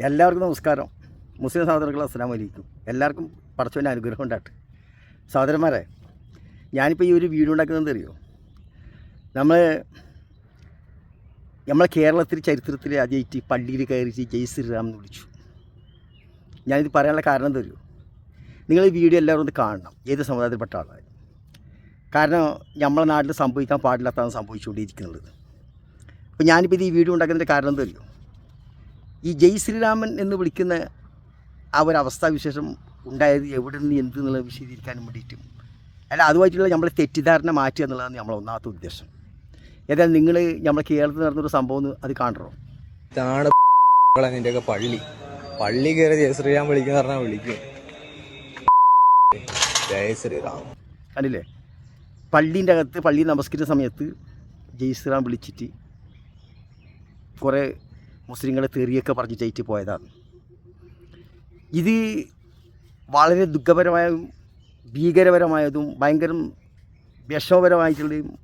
എല്ലാവർക്കും നമസ്കാരം. മുസ്ലിം സഹോദരങ്ങൾ അസ്സാം വലിക്കും എല്ലാവർക്കും പടച്ചവന്റെ അനുഗ്രഹം ഉണ്ടാട്ട് സഹോദരന്മാരെ ഞാനിപ്പോൾ ഈ ഒരു വീഡിയോ ഉണ്ടാക്കുന്നത് അറിയോ? നമ്മൾ നമ്മളെ കേരളത്തിൽ ചരിത്രത്തിൽ ആദ്യമായിട്ട് പള്ളിയിൽ കയറിയിട്ട് ജയ് ശ്രീറാം എന്ന് വിളിച്ചു. ഞാനിത് പറയാനുള്ള കാരണം അറിയോ? നിങ്ങൾ ഈ വീഡിയോ എല്ലാവരും ഒന്ന് കാണണം. ഏത് സമുദായത്തിൽപ്പെട്ട ആളായി കാരണം നമ്മളെ നാട്ടിൽ സംഭവിക്കാൻ പാടില്ലാത്തതാണ് സംഭവിച്ചുകൊണ്ടിരിക്കുന്നത്. അപ്പോൾ ഞാനിപ്പോൾ ഇത് ഈ വീഡിയോ ഉണ്ടാക്കുന്നതിന്റെ കാരണം അറിയോ? ഈ ജയ് ശ്രീരാമൻ എന്ന് വിളിക്കുന്ന ആ ഒരു അവസ്ഥാവിശേഷം ഉണ്ടായത് എവിടെ നിന്ന് എന്ത് എന്നുള്ളത് വിശദീകരിക്കാനും വേണ്ടിയിട്ടും. അല്ല അതുമായിട്ടുള്ള നമ്മളെ തെറ്റിദ്ധാരണ മാറ്റുക എന്നുള്ളതാണ് നമ്മളെ ഒന്നാമത്തെ ഉദ്ദേശം. ഏതായാലും നിങ്ങൾ നമ്മളെ കേരളത്തിൽ നടന്നൊരു സംഭവം അത് കാണണോ ഇതാണ് നിന്റെയൊക്കെ പള്ളി. പള്ളി കയറി ജയ ശ്രീറാം വിളിക്കുന്ന പറഞ്ഞാൽ വിളിക്കും. ജയ ശ്രീറാം കണ്ടില്ലേ? പള്ളീന്റെ അകത്ത് പള്ളി നമസ്കരിച്ച സമയത്ത് ജയ് ശ്രീറാം വിളിച്ചിട്ട് കുറേ മുസ്ലിങ്ങളെ തെറിയൊക്കെ പറഞ്ഞ് ജയിച്ച് പോയതാണ്. ഇത് വളരെ ദുഃഖപരമായതും ഭീകരപരമായതും ഭയങ്കര വിഷമപരമായിട്ടുള്ളതും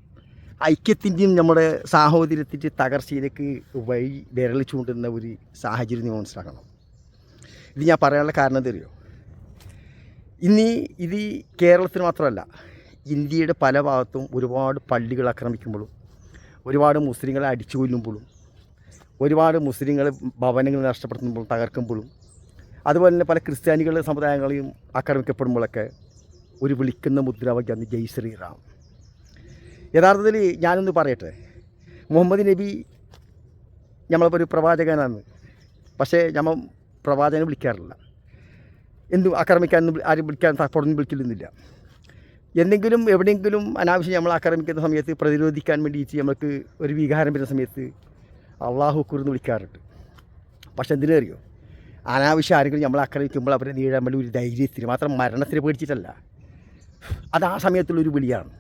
ഐക്യത്തിന്റെയും നമ്മുടെ സാഹോദര്യത്തിന്റെ തകർച്ചയിലേക്ക് വഴി വിരൽ ചൂണ്ടുന്ന ഒരു സാഹചര്യം നിങ്ങൾ മനസ്സിലാക്കണം. ഇത് ഞാൻ പറയാനുള്ള കാരണം തരുമോ ഇനി ഇത് കേരളത്തിന് മാത്രമല്ല ഇന്ത്യയുടെ പല ഭാഗത്തും ഒരുപാട് പള്ളികൾ ആക്രമിക്കുമ്പോഴും ഒരുപാട് മുസ്ലിങ്ങളെ അടിച്ചു കൊല്ലുമ്പോഴും ഒരുപാട് മുസ്ലിങ്ങൾ ഭവനങ്ങൾ നഷ്ടപ്പെടുത്തുമ്പോൾ തകർക്കുമ്പോഴും അതുപോലെ തന്നെ പല ക്രിസ്ത്യാനികളുടെ സമുദായങ്ങളെയും ആക്രമിക്കപ്പെടുമ്പോഴൊക്കെ ഒരു വിളിക്കുന്ന മുദ്രാവാക്യമാണ് ജയ് ശ്രീറാം. യഥാർത്ഥത്തിൽ ഞാനൊന്ന് പറയട്ടെ മുഹമ്മദ് നബി നമ്മളിപ്പോൾ ഒരു പ്രവാചകനാണ് പക്ഷേ നമ്മൾ പ്രവാചകനെ വിളിക്കാറില്ല. എന്തും ആക്രമിക്കാനൊന്നും ആരും വിളിക്കാൻ പുറത്തുനിന്ന് വിളിക്കലൊന്നുമില്ല. എന്തെങ്കിലും എവിടെയെങ്കിലും അനാവശ്യം നമ്മൾ ആക്രമിക്കുന്ന സമയത്ത് പ്രതിരോധിക്കാൻ വേണ്ടിയിട്ട് നമ്മൾക്ക് ഒരു വികാരം വരുന്ന സമയത്ത് അള്ളാഹു എന്ന് വിളിക്കാറുണ്ട്. പക്ഷെ എന്തിനു അറിയോ അനാവശ്യം ആരെങ്കിലും നമ്മൾ ആക്രമിക്കുമ്പോൾ അവരെ നേരിടാൻ വേണ്ടി ഒരു ധൈര്യത്തിന് മാത്രം മരണത്തിന് പേടിച്ചിട്ടല്ല. അത് ആ സമയത്തുള്ളൊരു വിളിയാണ്.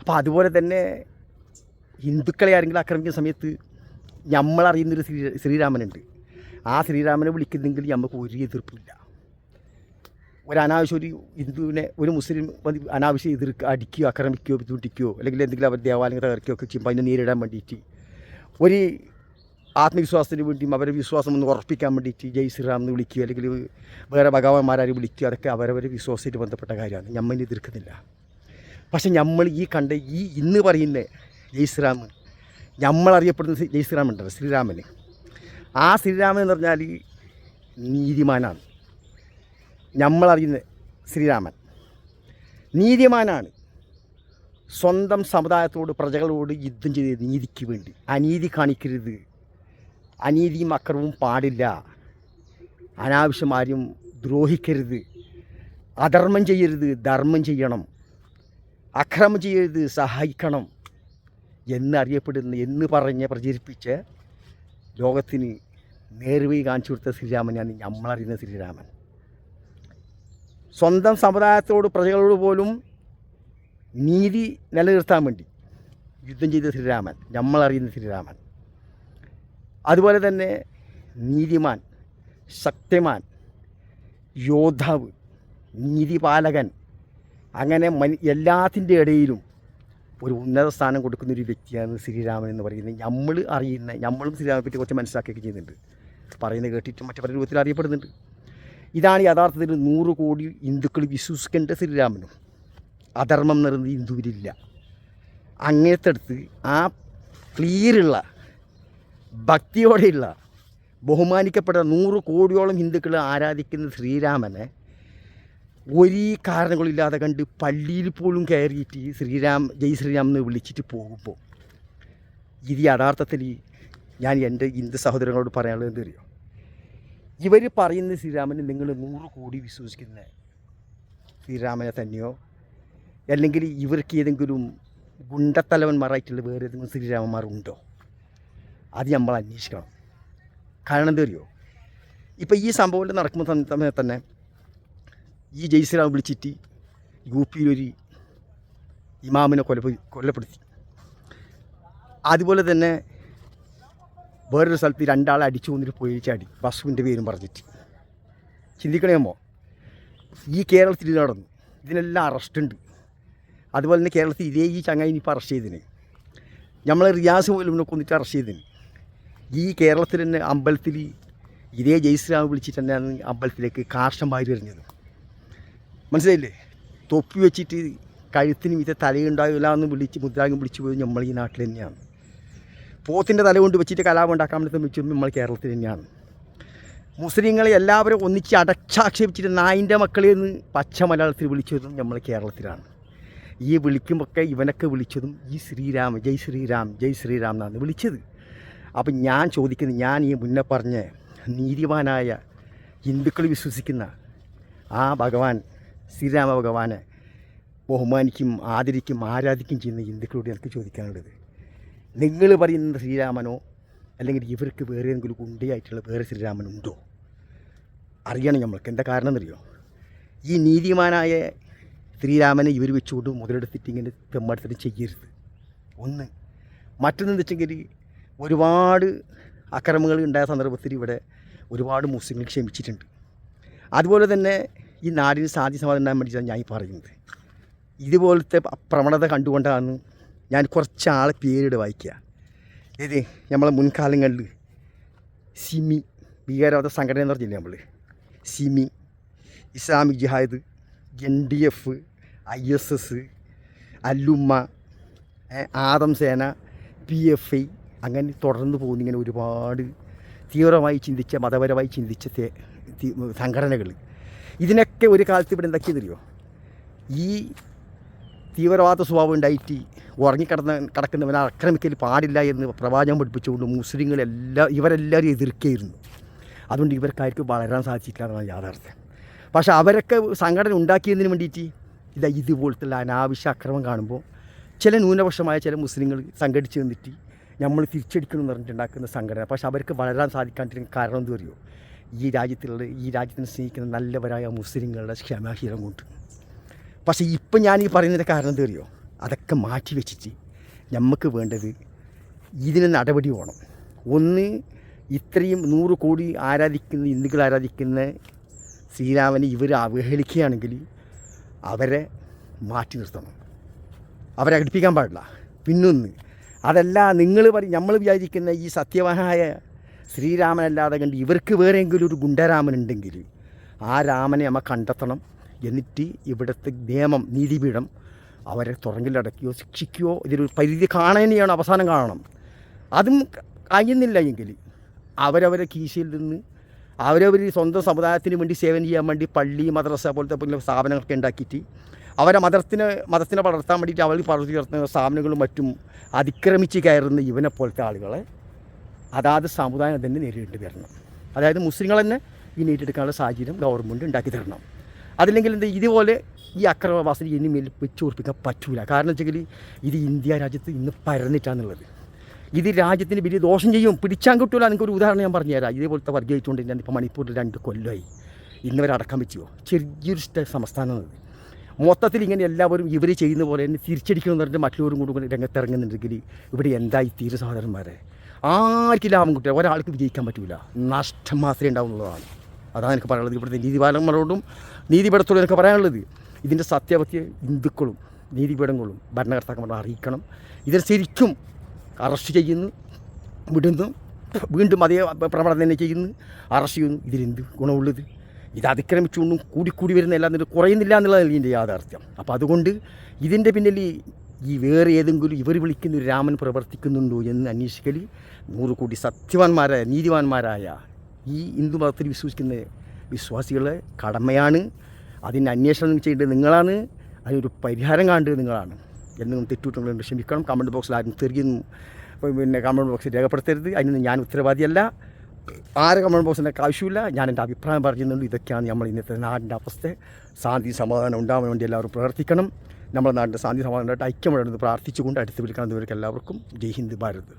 അപ്പോൾ അതുപോലെ തന്നെ ഹിന്ദുക്കളെ ആരെങ്കിലും ആക്രമിക്കുന്ന സമയത്ത് നമ്മളറിയുന്നൊരു ശ്രീ ശ്രീരാമനുണ്ട്. ആ ശ്രീരാമനെ വിളിക്കുന്നെങ്കിൽ നമുക്ക് ഒരു എതിർപ്പില്ല. ഒരു അനാവശ്യം ഒരു ഹിന്ദുവിനെ ഒരു മുസ്ലിം അനാവശ്യം എതിർക്കുക അടിക്കുകയോ ആക്രമിക്കുകയോ ബുദ്ധിമുട്ടിക്കുകയോ അല്ലെങ്കിൽ എന്തെങ്കിലും അവർ ദേവാലയങ്ങൾ തകർക്കുകയോ ഒക്കെ ചെയ്യുമ്പോൾ അതിനെ നേരിടാൻ വേണ്ടിയിട്ട് ഒരു ആത്മവിശ്വാസത്തിന് വേണ്ടിയും അവരെ വിശ്വാസം ഒന്ന് ഉറപ്പിക്കാൻ വേണ്ടിയിട്ട് ജയ് ശ്രീറാം എന്ന് വിളിക്കുക അല്ലെങ്കിൽ വേറെ ഭഗവാന്മാരെ വിളിക്കുക അതൊക്കെ അവരവരെ വിശ്വാസമായിട്ട് ബന്ധപ്പെട്ട കാര്യമാണ്. നമ്മൾ എതിർക്കുന്നില്ല. പക്ഷെ നമ്മൾ ഈ കണ്ട ഈ ഇന്ന് പറയുന്ന ജയ് ശ്രീറാം നമ്മളറിയപ്പെടുന്ന അറിയപ്പെടുന്ന ജയ് ശ്രീറാം ഉണ്ടല്ലോ ശ്രീരാമന്. ആ ശ്രീരാമൻ എന്ന് പറഞ്ഞാൽ നീതിമാനാണ്. നമ്മളറിയുന്ന ശ്രീരാമൻ. നീതിമാനാണ്. സ്വന്തം സമുദായത്തോട് പ്രജകളോട് യുദ്ധം ചെയ്ത് നീതിക്ക് വേണ്ടി. അനീതി കാണിക്കരുത്. അനീതിയും അക്രമവും പാടില്ല. അനാവശ്യം ആരും ദ്രോഹിക്കരുത്. അധർമ്മം ചെയ്യരുത് ധർമ്മം ചെയ്യണം. അക്രമം ചെയ്യരുത് സഹായിക്കണം എന്നറിയപ്പെടുന്ന എന്ന് പറഞ്ഞ് പ്രചരിപ്പിച്ച് ലോകത്തിന് നേർവഴി കാണിച്ചു കൊടുത്ത ശ്രീരാമനാണ് നമ്മളറിയുന്ന ശ്രീരാമൻ. സ്വന്തം സമുദായത്തോട് പ്രജകളോട് പോലും നീതി നിലനിർത്താൻ വേണ്ടി യുദ്ധം ചെയ്ത ശ്രീരാമൻ നമ്മളറിയുന്ന ശ്രീരാമൻ. അതുപോലെ തന്നെ നീതിമാൻ ശക്തിമാൻ യോദ്ധാവ് നീതിപാലകൻ അങ്ങനെ മനി എല്ലാത്തിന്റെ ഇടയിലും ഒരു ഉന്നത സ്ഥാനം കൊടുക്കുന്ന ഒരു വ്യക്തിയാണ് ശ്രീരാമൻ എന്ന് പറയുന്നത്. നമ്മൾ അറിയുന്ന നമ്മളും ശ്രീരാമനെ പറ്റി കുറച്ച് മനസ്സിലാക്കുകയൊക്കെ ചെയ്യുന്നുണ്ട്. പറയുന്നത് കേട്ടിട്ട് മറ്റു പല രൂപത്തിൽ അറിയപ്പെടുന്നുണ്ട്. ഇതാണ് യഥാർത്ഥത്തിൽ നൂറ് കോടി ഹിന്ദുക്കൾ വിശ്വസിക്കേണ്ട ശ്രീരാമനും. അധർമ്മം നിറഞ്ഞ ഹിന്ദുവിലില്ല. അങ്ങനത്തെ അടുത്ത് ആ ക്ലിയറുള്ള ഭക്തിയോടെയുള്ള ബഹുമാനിക്കപ്പെട്ട നൂറ് കോടിയോളം ഹിന്ദുക്കൾ ആരാധിക്കുന്ന ശ്രീരാമനെ ഒരു കാരണങ്ങളില്ലാതെ കണ്ട് പള്ളിയിൽ പോലും കയറിയിട്ട് ശ്രീരാം ജയ് ശ്രീരാം എന്ന് വിളിച്ചിട്ട് പോകുമ്പോൾ ഇത് യഥാർത്ഥത്തിൽ ഞാൻ എന്റെ ഹിന്ദു സഹോദരങ്ങളോട് പറയാനുള്ളത് എന്തറിയോ? ഇവർ പറയുന്ന ശ്രീരാമന് നിങ്ങൾ നൂറ് കോടി വിശ്വസിക്കുന്ന ശ്രീരാമനെ തന്നെയോ? അല്ലെങ്കിൽ ഇവർക്ക് ഏതെങ്കിലും ഗുണ്ടത്തലവന്മാരായിട്ടുള്ള വേറെ ഏതെങ്കിലും ശ്രീരാമന്മാരുണ്ടോ? അത് നമ്മൾ അന്വേഷിക്കണം. കാരണം എന്താ അറിയോ? ഇപ്പം ഈ സംഭവം സമ- സമയത്ത് തന്നെ ഈ ജയ്ശ്രീറാം വിളിച്ചിട്ട് യു പിയിലൊരു ഇമാമിനെ കൊല കൊല്ലപ്പെടുത്തി അതുപോലെ തന്നെ വേറൊരു സ്ഥലത്ത് രണ്ടാളെ അടിച്ചു കൊന്നിട്ട് പോയി ചാടി. ബസുവിന്റെ പേരും പറഞ്ഞിട്ട്. ചിന്തിക്കണേമോ ഈ കേരളത്തിൽ നടന്നു. ഇതിനെല്ലാം അറസ്റ്റുണ്ട് അതുപോലെ തന്നെ കേരളത്തിൽ ഇതേ ഈ ചങ്ങായി ഇനിയിപ്പോൾ അറസ്റ്റ് ചെയ്തിന്. നമ്മളെ റിയാസ് പോലും കൊന്നിട്ട് അറസ്റ്റ് ചെയ്തിന്. ഈ കേരളത്തിൽ തന്നെ അമ്പലത്തിൽ ഇതേ ജയ്ശ്രീരാം വിളിച്ചിട്ട് തന്നെയാണ് അമ്പലത്തിലേക്ക് കാർഷം വാരി എറിഞ്ഞത്. മനസ്സിലായില്ലേ? തൊപ്പി വെച്ചിട്ട് കഴുത്തിന് ഇത് തലയുണ്ടാവില്ല എന്ന് വിളിച്ച് മുദ്രാഗം വിളിച്ചു പോയത് നമ്മൾ ഈ നാട്ടിൽ തന്നെയാണ്. പോത്തിന്റെ തല കൊണ്ട് വെച്ചിട്ട് കലാപം ഉണ്ടാക്കാൻ വേണ്ടി വെച്ചു നമ്മൾ കേരളത്തിൽ തന്നെയാണ്. മുസ്ലിങ്ങളെ എല്ലാവരും ഒന്നിച്ച് അടച്ചാക്ഷേപിച്ചിട്ട് നായിന്റെ മക്കളെ നിന്ന് പച്ച മലയാളത്തിൽ വിളിച്ചതും നമ്മൾ കേരളത്തിലാണ്. ഈ വിളിക്കുമ്പോഴൊക്കെ ഇവനൊക്കെ വിളിച്ചതും ഈ ശ്രീരാം ജയ് ശ്രീരാം ജയ് ശ്രീരാം എന്നാണ് വിളിച്ചത്. അപ്പം ഞാൻ ചോദിക്കുന്നത് ഞാൻ ഈ മുന്നേ പറഞ്ഞ നീതിമാനായ ഹിന്ദുക്കൾ വിശ്വസിക്കുന്ന ആ ഭഗവാൻ ശ്രീരാമ ഭഗവാനെ ബഹുമാനിക്കും ആദരിക്കും ആരാധിക്കും ചെയ്യുന്ന ഹിന്ദുക്കളോട് എനിക്ക് ചോദിക്കാനുള്ളത്. നിങ്ങൾ പറയുന്ന ശ്രീരാമനോ അല്ലെങ്കിൽ ഇവർക്ക് വേറെ ഏതെങ്കിലും ഗുണ്ടയായിട്ടുള്ള വേറെ ശ്രീരാമനുണ്ടോ? അറിയണം നമ്മൾക്ക്. എന്താ കാരണം എന്നറിയോ? ഈ നീതിമാനായ ശ്രീരാമനെ ഇവർ വെച്ചുകൊണ്ട് മുതലെടുത്തിട്ട് ഇങ്ങനെ തെമ്മടുത്തിട്ട് ചെയ്യരുത്. ഒന്ന്. മറ്റൊന്നെന്ന് വെച്ചെങ്കിൽ ഒരുപാട് അക്രമങ്ങൾ ഉണ്ടായ സന്ദർഭത്തിൽ ഇവിടെ ഒരുപാട് മുസ്ലിങ്ങൾ ക്ഷമിച്ചിട്ടുണ്ട്. അതുപോലെ തന്നെ ഈ നാടിന് സാധ്യ സമാധാനം ഉണ്ടാകാൻ വേണ്ടിയിട്ടാണ് ഞാൻ ഈ പറയുന്നത്. ഇതുപോലത്തെ പ്രവണത കണ്ടുകൊണ്ടാണ് ഞാൻ കുറച്ച് ആളെ പേരിട് വായിക്കുക. ഇത് നമ്മളെ മുൻകാലങ്ങളിൽ സിമി ഭീകരവാദ സംഘടന എന്ന് പറഞ്ഞില്ലേ നമ്മൾ SIMI Islamic jihad N D F I S S അല്ലുമ്മ ആദം സേന പി എഫ് ഐ അങ്ങനെ തുടർന്ന് പോകുന്ന ഇങ്ങനെ ഒരുപാട് തീവ്രമായി ചിന്തിച്ച മതപരമായി ചിന്തിച്ച സംഘടനകൾ. ഇതിനൊക്കെ ഒരു കാലത്ത് ഇവിടെ എന്താക്കിയെന്നറിയോ ഈ തീവ്രവാദ സ്വഭാവം ഉണ്ടായിട്ട് ഉറങ്ങിക്കിടന്ന കിടക്കുന്നവനെ ആക്രമിക്കൽ പാടില്ല എന്ന് പ്രവാചകം പഠിപ്പിച്ചുകൊണ്ട് മുസ്ലിങ്ങളെല്ലാം ഇവരെല്ലാവരും എതിർക്കുകയായിരുന്നു. അതുകൊണ്ട് ഇവർക്കാർക്ക് വളരാൻ സാധിച്ചിട്ടില്ല എന്നാണ് യാഥാർത്ഥ്യം. പക്ഷേ അവരൊക്കെ സംഘടന ഉണ്ടാക്കിയതിന് വേണ്ടിയിട്ട് ഇതാ ഇതുപോലത്തെ അനാവശ്യ അക്രമം കാണുമ്പോൾ ചില ന്യൂനപക്ഷമായ ചില മുസ്ലിങ്ങൾ സംഘടിച്ച് നിന്നിട്ട് നമ്മൾ തിരിച്ചടിക്കണം എന്ന് പറഞ്ഞിട്ടുണ്ടാക്കുന്ന സംഘടന. പക്ഷേ അവർക്ക് വളരാൻ സാധിക്കാണ്ടിരിക്കുന്ന കാരണം എന്ത് പറയുമോ ഈ രാജ്യത്തിലുള്ള ഈ രാജ്യത്തിനെ സ്നേഹിക്കുന്ന നല്ലവരായ മുസ്ലിങ്ങളുടെ ക്ഷമാശീലം കൊണ്ട്. പക്ഷേ ഇപ്പം ഞാൻ ഈ പറയുന്നതിന്റെ കാരണം എന്താ അറിയോ? അതൊക്കെ മാറ്റി വെച്ചിട്ട് നമുക്ക് വേണ്ടത് ഇതിന് നടപടി വേണം. ഒന്ന് ഇത്രയും നൂറ് കോടി ആരാധിക്കുന്ന ഹിന്ദുക്കൾ ആരാധിക്കുന്ന ശ്രീരാമനെ ഇവർ അവഹേളിക്കുകയാണെങ്കിൽ അവരെ മാറ്റി നിർത്തണം. അവരെ അടുപ്പിക്കാൻ പാടില്ല. പിന്നൊന്ന് അതല്ല നിങ്ങൾ പറയും നമ്മൾ വിചാരിക്കുന്ന ഈ സത്യവാനായ ശ്രീരാമനല്ലാതെ കണ്ട് ഇവർക്ക് വേറെയെങ്കിലും ഒരു ഗുണ്ടരാമൻ ഉണ്ടെങ്കിൽ ആ രാമനെ നമ്മൾ കണ്ടെത്തണം എന്നിട്ട് ഇവിടുത്തെ നിയമം നീതിപീഠം അവരെ തുറങ്കിലടക്കുകയോ ശിക്ഷിക്കുകയോ ഇതിലൊരു പരിധി കാണാനെയാണ് അവസാനം കാണണം. അതും കഴിയുന്നില്ല എങ്കിൽ അവരവരെ കീശയിൽ നിന്ന് അവരവർ സ്വന്തം സമുദായത്തിന് വേണ്ടി സേവനം ചെയ്യാൻ വേണ്ടി പള്ളി മദ്രസ പോലത്തെ സ്ഥാപനങ്ങളൊക്കെ ഉണ്ടാക്കിയിട്ട് അവരെ മതത്തിനെ മതത്തിനെ വളർത്താൻ വേണ്ടിയിട്ട് അവർ ചേർത്തുന്ന സ്ഥാപനങ്ങളും മറ്റും അതിക്രമിച്ച് കയറുന്ന ഇവനെ പോലത്തെ ആളുകളെ അതാത് സമുദായം തന്നെ നേരിടേണ്ടി വരണം. അതായത് മുസ്ലിങ്ങൾ തന്നെ ഈ നേരിട്ടെടുക്കാനുള്ള സാഹചര്യം ഗവൺമെന്റ് ഉണ്ടാക്കി തരണം. അതില്ലെങ്കിൽ എന്ത് ഇതുപോലെ ഈ അക്രമവാസന ഇനി മേൽ വെച്ച് ഉറപ്പിക്കാൻ പറ്റൂല. കാരണം വെച്ചെങ്കിൽ ഇത് ഇന്ത്യ രാജ്യത്ത് ഇന്ന് പരന്നിട്ടാന്നുള്ളത്. ഇത് രാജ്യത്തിന് വലിയ ദോഷം ചെയ്യും. പിടിച്ചാൻ കിട്ടൂല നിങ്ങൾക്ക് ഒരു ഉദാഹരണം ഞാൻ പറഞ്ഞുതരാം ഇതേപോലത്തെ വർഗീയിച്ചുകൊണ്ട് ഞാൻ ഇപ്പോൾ മണിപ്പൂരിൽ രണ്ട് കൊല്ലമായി ഇന്നവരെ അടക്കം വെച്ചോ ചെറിയൊരു സ്റ്റേ- സംസ്ഥാനമാണ് ഇത് മൊത്തത്തിൽ ഇങ്ങനെ എല്ലാവരും ഇവർ ചെയ്യുന്ന പോലെ തന്നെ തിരിച്ചടിക്കണമെന്ന് പറഞ്ഞിട്ട് മറ്റുള്ളവരും കൂടി രംഗത്തിറങ്ങുന്നുണ്ടെങ്കിൽ ഇവിടെ എന്തായി തീരു സഹോദരന്മാരെ? ആർക്കും ലാഭം കിട്ടില്ല ഒരാൾക്ക് വിജയിക്കാൻ പറ്റില്ല നഷ്ടം മാത്രമേ ഉണ്ടാവുന്നതാണ് അതാണ് എനിക്ക് പറയാനുള്ളത്. ഇവിടുത്തെ നീതിപാലന്മാരോടും നീതിപീഠത്തോടും എനിക്ക് പറയാനുള്ളത്. ഇതിന്റെ സത്യാവത്യ ഹിന്ദുക്കളും നീതിപീഠങ്ങളും ഭരണകർത്താക്കന്മാരും അറിയിക്കണം. ഇതിനെ ശരിക്കും അറസ്റ്റ് ചെയ്യുന്നു വിടുന്നു വീണ്ടും അതേ പ്രവണത തന്നെ ചെയ്യുന്നു. അറസ്റ്റ് ചെയ്യുന്നു. ഇതിലെന്ത് ഗുണമുള്ളത്? ഇത് അതിക്രമിച്ചുകൊണ്ടും കൂടി കൂടി എല്ലാം എന്നിട്ട് കുറയുന്നില്ല എന്നുള്ളതാണ് ഇതിന്റെ യാഥാർത്ഥ്യം. അപ്പോൾ അതുകൊണ്ട് ഇതിന്റെ പിന്നിൽ ഈ- വേറെ ഏതെങ്കിലും ഇവർ വിളിക്കുന്ന ഒരു രാമൻ പ്രവർത്തിക്കുന്നുണ്ടോ എന്ന് അന്വേഷിക്കൽ നൂറ് കോടി സത്യവാന്മാരായ നീതിവാന്മാരായ ഈ ഹിന്ദു മതത്തിൽ വിശ്വസിക്കുന്ന വിശ്വാസികളെ കടമയാണ്. അതിന് അന്വേഷണം ചെയ്യേണ്ടത് നിങ്ങളാണ്. അതിനൊരു പരിഹാരം കാണേണ്ടത് നിങ്ങളാണ്. എന്നും തെറ്റുണ്ടെങ്കിൽ ക്ഷമിക്കണം. കമന്റ് ബോക്സിൽ ആരും തെറിയും പിന്നെ കമന്റ് ബോക്സിൽ രേഖപ്പെടുത്തരുത്. അതിനൊന്നും ഞാൻ ഉത്തരവാദിയല്ല. ആരെ കമന്റ് ബോക്സിന്റെ ആവശ്യമില്ല. ഞാൻ എന്റെ അഭിപ്രായം പറയുന്നുണ്ട്. ഇതൊക്കെയാണ് നമ്മൾ ഇന്നത്തെ നാടിന്റെ അവസ്ഥ. ശാന്തി സമാധാനം ഉണ്ടാവാൻ വേണ്ടി എല്ലാവരും പ്രവർത്തിക്കണം. നമ്മുടെ നാടിന്റെ ശാന്തി സമാധാനമായിട്ട് ഐക്യമുണ്ടെന്ന് പ്രാർത്ഥിച്ചുകൊണ്ട് അടുത്ത് വിളിക്കണം എല്ലാവർക്കും ജയ് ഹിന്ദ് ഭാരത്.